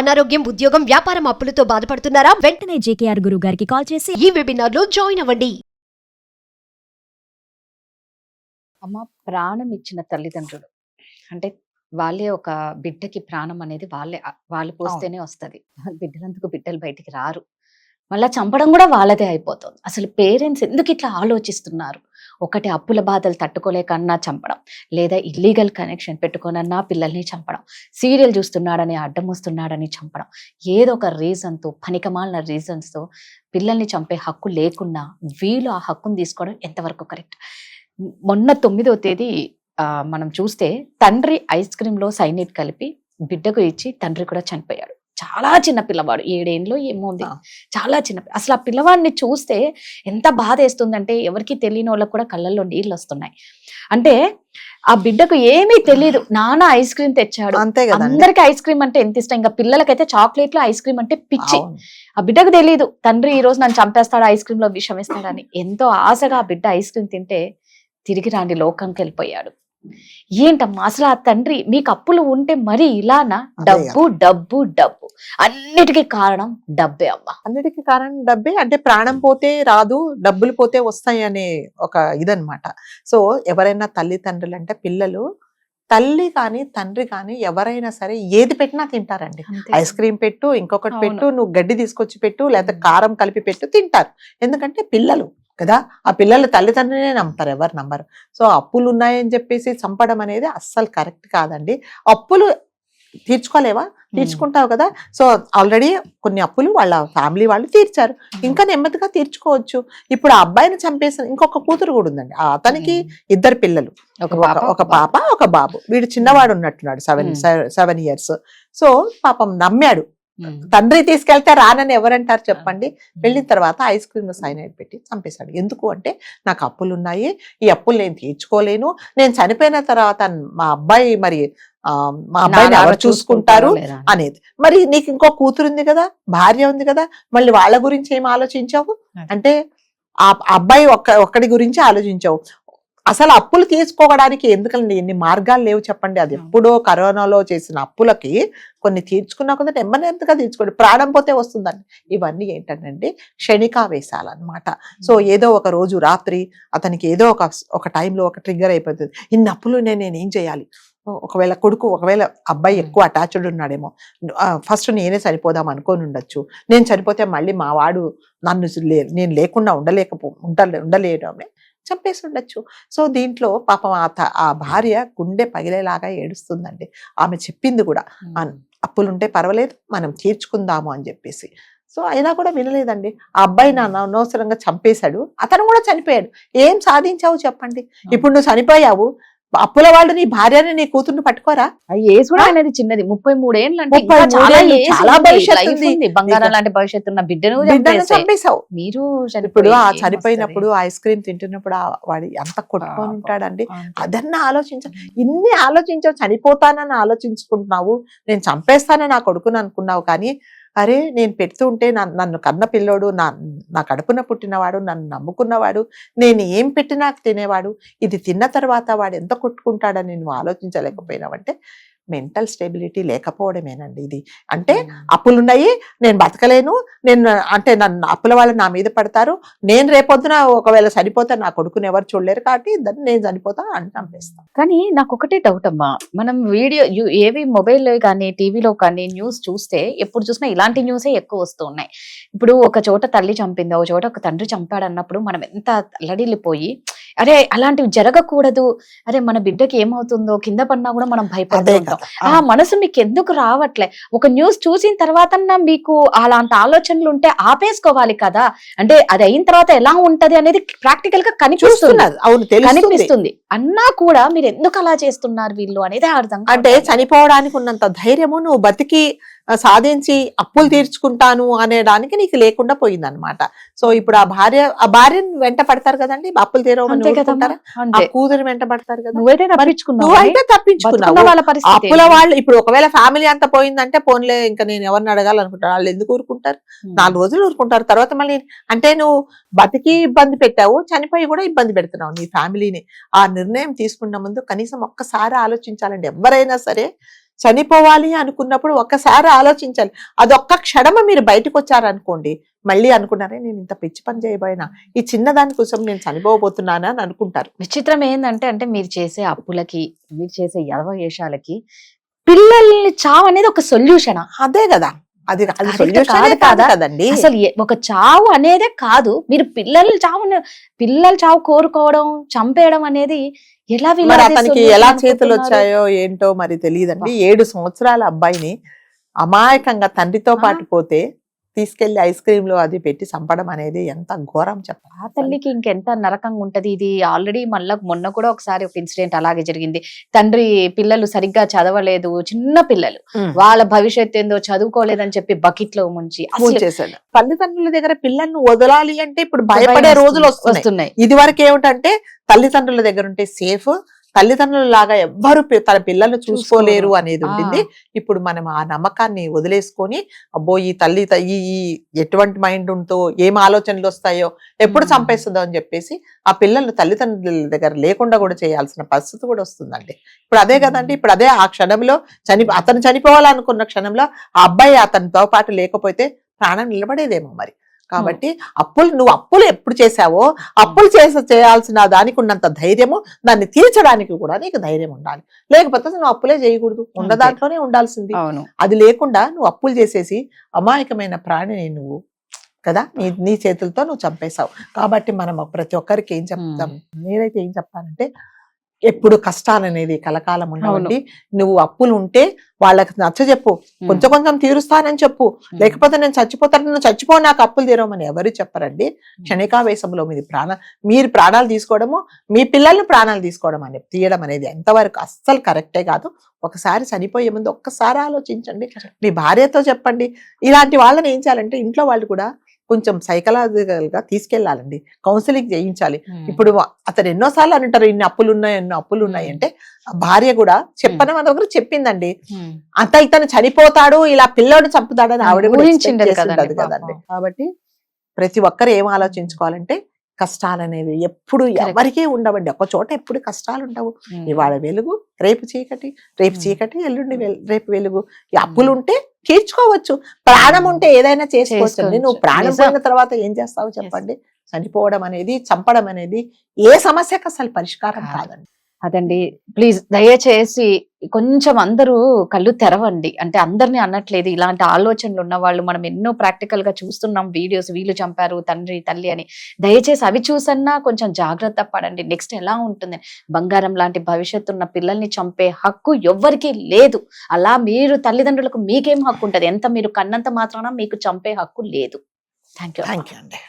అనారోగ్యం ఉద్యోగం వ్యాపారం అప్పులతో బాధపడుతున్నారా? వెంటనే జేకేఆర్ గురువు గారికి కాల్ చేసి ఈ వెబినార్లో జాయిన్ అవ్వండి. అమ్మ ప్రాణం ఇచ్చిన తల్లిదండ్రులు. అంటే వాళ్ళే ఒక బిడ్డకి ప్రాణం అనేది వాళ్ళే వాళ్ళు పోస్తేనే వస్తది. బిడ్డలందుకు బిడ్డలు బయటికి రారు. మళ్ళా చంపడం కూడా వాళ్ళదే అయిపోతుంది. అసలు పేరెంట్స్ ఎందుకు ఇట్లా ఆలోచిస్తున్నారు? ఒకటి అప్పుల బాధలు తట్టుకోలేకన్నా చంపడం లేదా ఇల్లీగల్ కనెక్షన్ పెట్టుకోనన్నా పిల్లల్ని చంపడం సీరియల్ చూస్తున్నాడని అడ్డం వస్తున్నాడని చంపడం. ఏదో ఒక రీజన్తో పనికమాలిన రీజన్స్తో పిల్లల్ని చంపే హక్కు లేకున్నా వీళ్ళు ఆ హక్కును తీసుకోవడం ఎంతవరకు కరెక్ట్ మొన్న తొమ్మిదో తేదీ మనం చూస్తే తండ్రి ఐస్ క్రీమ్లో కలిపి బిడ్డకు ఇచ్చి తండ్రి కూడా చనిపోయాడు. చాలా చిన్న పిల్లవాడు ఏడేండ్లో ఏమో ఉంది. ఆ. చాలా చిన్న అసలు ఆ పిల్లవాడిని చూస్తే ఎంత బాధ వేస్తుందంటే ఎవరికి తెలియని వాళ్ళకి కూడా కళ్ళల్లో నీళ్ళు వస్తున్నాయి అంటే ఆ బిడ్డకు ఏమీ తెలియదు నాన్న ఐస్ క్రీమ్ తెచ్చాడు. అంతే అందరికి ఐస్ క్రీమ్ అంటే ఎంత ఇష్టం? ఇంకా పిల్లలకైతే చాక్లెట్లు ఐస్ క్రీమ్ అంటే పిచ్చి. ఆ బిడ్డకు తెలియదు తండ్రి ఈ రోజు నన్ను చంపేస్తాడు ఐస్ క్రీమ్లో విషం వేస్తాడని. ఎంతో ఆశగా ఆ బిడ్డ ఐస్ క్రీమ్ తింటే తిరిగి రాండి లోకంకి వెళ్ళిపోయాడు ఏంటమ్మా? అసలు ఆ తండ్రి మీకు అప్పులు ఉంటే మరి ఇలానా? డబ్బు డబ్బు డబ్బు. అన్నిటికీ కారణం డబ్బే అమ్మా. అన్నిటికీ కారణం డబ్బే. అంటే ప్రాణం పోతే రాదు డబ్బులు పోతే వస్తాయి అనే ఒక ఇదనమాట సో ఎవరైనా తల్లిదండ్రులు అంటే పిల్లలు తల్లి కానీ తండ్రి కానీ ఎవరైనా సరే ఏది పెట్టినా తింటారండి. ఐస్ క్రీమ్ పెట్టు ఇంకొకటి. పెట్టు నువ్వు గడ్డి తీసుకొచ్చి పెట్టు లేకపోతే. కారం కలిపి పెట్టు తింటారు. ఎందుకంటే పిల్లలు. కదా? ఆ పిల్లలు తల్లిదండ్రులనే నమ్ముతారు ఎవరు నమ్మరు. సో అప్పులు ఉన్నాయని చెప్పేసి చంపడం అనేది అస్సలు కరెక్ట్ కాదండి. అప్పులు తీర్చుకోలేవా? తీర్చుకుంటావు కదా? సో ఆల్రెడీ కొన్ని అప్పులు వాళ్ళ ఫ్యామిలీ వాళ్ళు తీర్చారు. ఇంకా నెమ్మదిగా తీర్చుకోవచ్చు. ఇప్పుడు ఆ అబ్బాయిని చంపేసిన ఇంకొక కూతురు కూడా ఉందండి. అతనికి ఇద్దరు పిల్లలు. ఒక పాప? ఒక బాబు. వీడు చిన్నవాడు ఉన్నట్టున్నాడు సెవెన్. Seven years. సో పాపం నమ్మాడు. తండ్రి తీసుకెళ్తే రానని ఎవరంటారు చెప్పండి. వెళ్ళిన తర్వాత ఐస్ క్రీమ్ సైనైడ్ పెట్టి చంపేశాడు. ఎందుకు అంటే నాకు అప్పులు ఉన్నాయి. ఈ అప్పులు నేను తీర్చుకోలేను. నేను చనిపోయిన తర్వాత మా అబ్బాయి మరి ఆ, మా అబ్బాయిని ఎవరు చూసుకుంటారు. అనేది. మరి నీకు ఇంకో కూతురు ఉంది కదా భార్య ఉంది కదా మళ్ళీ వాళ్ళ గురించి ఏం ఆలోచించావు. అంటే ఆ అబ్బాయి ఒక్క ఒక్కడి గురించి ఆలోచించావు. అసలు అప్పులు తీసుకోవడానికి ఎందుకండి ఎన్ని మార్గాలు లేవు చెప్పండి. అది. ఎప్పుడో కరోనాలో చేసిన అప్పులకి కొన్ని తీర్చుకున్నా కొంత నెమ్మదిగా తీర్చుకోండి. ప్రాణం పోతే వస్తుందండి. ఇవన్నీ ఏంటంటే క్షణికావేశాలు అనమాట సో ఏదో ఒక రోజు రాత్రి అతనికి ఏదో ఒక ఒక టైంలో ఒక ట్రిగ్గర్ అయిపోతుంది. ఇన్ని అప్పులు నేను నేను ఏం చేయాలి? ఒకవేళ కొడుకు ఒకవేళ అబ్బాయి. ఎక్కువ అటాచ్డ్ ఉన్నాడేమో. ఫస్ట్ నేనే చనిపోదాం అనుకొని ఉండొచ్చు. నేను చనిపోతే మళ్ళీ మా వాడు నన్ను లే- నేను లేకుండా ఉండలేకపో ఉండలే ఉండలేడమే. చంపేసి ఉండొచ్చు సో దీంట్లో పాపం ఆ భార్య గుండె పగిలేలాగా ఏడుస్తుందండి. ఆమె చెప్పింది కూడా. అప్పులుంటే పర్వాలేదు మనం తీర్చుకుందాము అని చెప్పేసి. సో అయినా కూడా వినలేదండి. ఆ అబ్బాయి నాన్న అనవసరంగా చంపేశాడు. అతను కూడా చనిపోయాడు. ఏం సాధించావు చెప్పండి. ఇప్పుడు నువ్వు చనిపోయావు. అప్పుల వాళ్ళు నీ భార్యని నీ కూతుర్ని పట్టుకోరా? ఏజ్ కూడా అనేది చిన్నది. ముప్పై మూడేళ్ళు అంటే చాలా భవిష్యత్తు బంగారం లాంటి భవిష్యత్తు ఉన్న బిడ్డను. చంపేశావు. మీరు ఇప్పుడు ఆ చనిపోయినప్పుడు ఐస్ క్రీమ్ తింటున్నప్పుడు వాడు ఎంత కొట్టుకొని. ఉంటాడండి? అదన్నా ఆలోచించ. ఇన్ని ఆలోచించావు చనిపోతానని ఆలోచించుకుంటున్నావు. నేను చంపేస్తానని నా కొడుకుని అనుకున్నావు కానీ అరే నేను పెడుతూ ఉంటే నన్ను నన్ను కన్న పిల్లోడు నా నా కడుపున పుట్టినవాడు నన్ను నమ్ముకున్నవాడు నేను ఏం పెట్టినా తినేవాడు ఇది తిన్న తర్వాత వాడు ఎంత కొట్టుకుంటాడని నువ్వు ఆలోచించలేకపోయినావంటే మెంటల్ స్టెబిలిటీ లేకపోవడమేనండి ఇది. అంటే అప్పులున్నాయి నేను బతకలేను నేను అంటే నన్ను అప్పుల వాళ్ళు నా మీద పడతారు నేను రేపొద్దున ఒకవేళ చనిపోతే నా కొడుకుని ఎవరు చూడలేరు కాబట్టి దాన్ని నేను చనిపోతా అని చంపేస్తాను కానీ నాకు ఒకటే డౌట్ అమ్మా. మనం వీడియో ఏవి మొబైల్ కానీ టీవీలో కానీ న్యూస్ చూస్తే ఎప్పుడు చూసినా ఇలాంటి న్యూసే ఎక్కువ వస్తూ ఉన్నాయి. ఇప్పుడు ఒక చోట తల్లి చంపింది ఒక చోట ఒక తండ్రి చంపాడు అన్నప్పుడు మనం ఎంత అల్లడిల్లిపోయి అరే అలాంటివి జరగకూడదు అరే మన బిడ్డకి ఏమవుతుందో కింద పడినా కూడా మనం భయపడుతూ ఆ మనసు మీకు ఎందుకు రావట్లే? ఒక న్యూస్ చూసిన తర్వాత మీకు అలాంటి ఆలోచనలు ఉంటే ఆపేసుకోవాలి కదా? అంటే అది అయిన తర్వాత ఎలా ఉంటది అనేది ప్రాక్టికల్గా కనిపిస్తుంది అవును కనిపిస్తుంది. అన్నా కూడా మీరు ఎందుకు అలా చేస్తున్నారు వీళ్ళు అనేది అర్థం అంటే. చనిపోవడానికి ఉన్నంత ధైర్యము నువ్వు బతికి సాధించి అప్పులు తీర్చుకుంటాను అనేదానికి నీకు లేకుండా పోయిందన్నమాట. సో ఇప్పుడు ఆ భార్య ఆ భార్యను వెంట పడతారు కదండి? అప్పులు? ఆ కూతురు వెంట పడతారు కదా? నువ్వైతే తప్పించుకున్నావు అప్పుల? వాళ్ళు ఇప్పుడు ఒకవేళ ఫ్యామిలీ అంతా పోయిందంటే పోన్లే ఇంకా నేను ఎవరిని అడగాలనుకుంటారు వాళ్ళు ఎందుకు ఊరుకుంటారు. నాలుగు రోజులు ఊరుకుంటారు. తర్వాత మళ్ళీ అంటే నువ్వు బతికి ఇబ్బంది పెట్టావు చనిపోయి కూడా ఇబ్బంది పెడుతున్నావు నీ ఫ్యామిలీని. ఆ నిర్ణయం తీసుకున్న ముందు కనీసం ఒక్కసారి ఆలోచించాలండి. ఎవరైనా సరే చనిపోవాలి అనుకున్నప్పుడు ఒక్కసారి ఆలోచించాలి. అదొక్క క్షణమ మీరు బయటకు వచ్చారనుకోండి. మళ్ళీ అనుకున్నారే నేను ఇంత పిచ్చి పని చేయబోయినా? ఈ చిన్నదాని కోసం నేను చనిపోబోతున్నానా అని అనుకుంటారు. విచిత్రం ఏంటంటే అంటే మీరు చేసే అప్పులకి మీరు చేసే యదవ వేషాలకి పిల్లల్ని చావు అనేది ఒక సొల్యూషన్ అదే కదా. అది కాదు. కదండి అసలు ఒక చావు అనేదే కాదు మీరు పిల్లల చావు పిల్లల చావు కోరుకోవడం చంపేయడం అనేది ఎలా అతనికి ఎలా చేతులు? వచ్చాయో ఏంటో మరి తెలియదండి ఏడు సంవత్సరాల అబ్బాయిని అమాయకంగా తండ్రితో. పాటు పోతే తీసుకెళ్ళి ఐస్ క్రీమ్లో అది పెట్టి చంపడం అనేది ఎంత ఘోరం చెప్పాలి. ఆ తల్లికి ఇంకెంత నరకంగా ఉంటది. ఇది ఆల్రెడీ మళ్ళా మొన్న కూడా ఒకసారి ఒక ఇన్సిడెంట్ అలాగే జరిగింది. తండ్రి పిల్లలు సరిగ్గా చదవలేదు చిన్న పిల్లలు. వాళ్ళ భవిష్యత్తు ఏందో చదువుకోలేదని చెప్పి బకెట్లో ముంచి తల్లిదండ్రుల దగ్గర పిల్లల్ని వదలాలి అంటే ఇప్పుడు భయపడే భయం రోజులు వస్తున్నాయి. ఇది వరకు ఏమిటంటే తల్లిదండ్రుల దగ్గర ఉంటే సేఫ్ తల్లిదండ్రుల లాగా ఎవ్వరు తన పిల్లల్ని చూసుకోలేరు. అనేది ఆ. ఉంటుంది ఇప్పుడు మనం ఆ నమ్మకాన్ని వదిలేసుకొని అబ్బో ఈ తల్లి ఈ ఎటువంటి మైండ్ ఉంటో ఏం ఆలోచనలు వస్తాయో ఎప్పుడు. చంపేస్తుందో అని చెప్పేసి ఆ పిల్లలు తల్లిదండ్రుల దగ్గర లేకుండా కూడా చేయాల్సిన పరిస్థితి కూడా వస్తుందండి ఇప్పుడు అదే కదండి ఇప్పుడు అదే ఆ క్షణంలో చని అతను చనిపోవాలనుకున్న క్షణంలో ఆ అబ్బాయి అతనితో పాటు లేకపోతే ప్రాణం నిలబడేదేమో మరి కాబట్టి అప్పులు నువ్వు అప్పులు ఎప్పుడు చేశావో అప్పులు చేస చేయాల్సిన దానికి ఉన్నంత ధైర్యము దాన్ని తీర్చడానికి కూడా నీకు ధైర్యం ఉండాలి. లేకపోతే నువ్వు అప్పులే చేయకూడదు. ఉన్న. దాంట్లోనే ఉండాల్సింది. అది లేకుండా నువ్వు అప్పులు చేసేసి అమాయకమైన ప్రాణిని నువ్వు కదా నీ నీ చేతులతో నువ్వు చంపేశావు. కాబట్టి మనం ప్రతి ఒక్కరికి ఏం చెప్తాం? నేనైతే ఏం చెప్తానంటే ఎప్పుడు కష్టాలు అనేది కలకాలం ఉండవండి. నువ్వు అప్పులు ఉంటే వాళ్ళకి నచ్చజెప్పు కొంచెం కొంచెం తీరుస్తానని చెప్పు. లేకపోతే నేను చచ్చిపోతాను నువ్వు చచ్చిపో నాకు అప్పులు తీరమని ఎవరు చెప్పరండి. క్షణికావేశంలో మీది ప్రాణ మీరు ప్రాణాలు తీసుకోవడము మీ పిల్లల్ని ప్రాణాలు తీసుకోవడం అనేది తీయడం అనేది ఎంతవరకు అస్సలు కరెక్టే కాదు. ఒకసారి చనిపోయే ముందు ఒక్కసారి ఆలోచించండి. మీ భార్యతో చెప్పండి. ఇలాంటి వాళ్ళని ఏం చేయాలంటే ఇంట్లో వాళ్ళు కూడా కొంచెం సైకలాజికల్గా తీసుకెళ్ళాలండి కౌన్సిలింగ్ చేయించాలి. ఇప్పుడు అతను ఎన్నోసార్లు అంటారు ఇన్ని అప్పులు ఉన్నాయి ఎన్నో అప్పులు ఉన్నాయి అంటే ఆ భార్య కూడా చెప్పని మన దగ్గర చెప్పిందండి. అంత ఇతను చనిపోతాడు ఇలా పిల్లోడు చంపుతాడని ఆవిడ కదండి. కాబట్టి ప్రతి ఒక్కరు ఏం ఆలోచించుకోవాలంటే కష్టాలు అనేవి ఎప్పుడు. ఎవరికీ ఉండవండి. ఒక చోట ఎప్పుడు కష్టాలు ఉండవు. ఇవాళ వెలుగు రేపు చీకటి రేపు. చీకటి ఎల్లుండి రేపు వెలుగు. ఈ అప్పులు ఉంటే తీర్చుకోవచ్చు ప్రాణం ఉంటే ఏదైనా చేసుకోవచ్చు. నువ్వు ప్రాణం. పోయిన తర్వాత ఏం చేస్తావు చెప్పండి చనిపోవడం అనేది చంపడం అనేది ఏ సమస్యకు అసలు పరిష్కారం కాదు. కాదండి అదండి. ప్లీజ్ దయచేసి కొంచెం అందరూ కళ్ళు తెరవండి. అంటే అందరినీ అనట్లేదు. ఇలాంటి ఆలోచనలు ఉన్న వాళ్ళు మనం ఎన్నో ప్రాక్టికల్గా చూస్తున్నాం. వీడియోస్ వీళ్ళు చంపారు తండ్రి తల్లి అని. దయచేసి అవి చూసన్నా కొంచెం జాగ్రత్త పడండి. నెక్స్ట్ ఎలా ఉంటుంది? బంగారం లాంటి భవిష్యత్తు ఉన్న పిల్లల్ని చంపే హక్కు ఎవ్వరికీ లేదు. అలా మీరు తల్లిదండ్రులకు మీకేం హక్కు ఉంటుంది? ఎంత మీరు కన్నంత మాత్రాన మీకు చంపే హక్కు లేదు. థ్యాంక్ యూ థ్యాంక్ యూ అండి.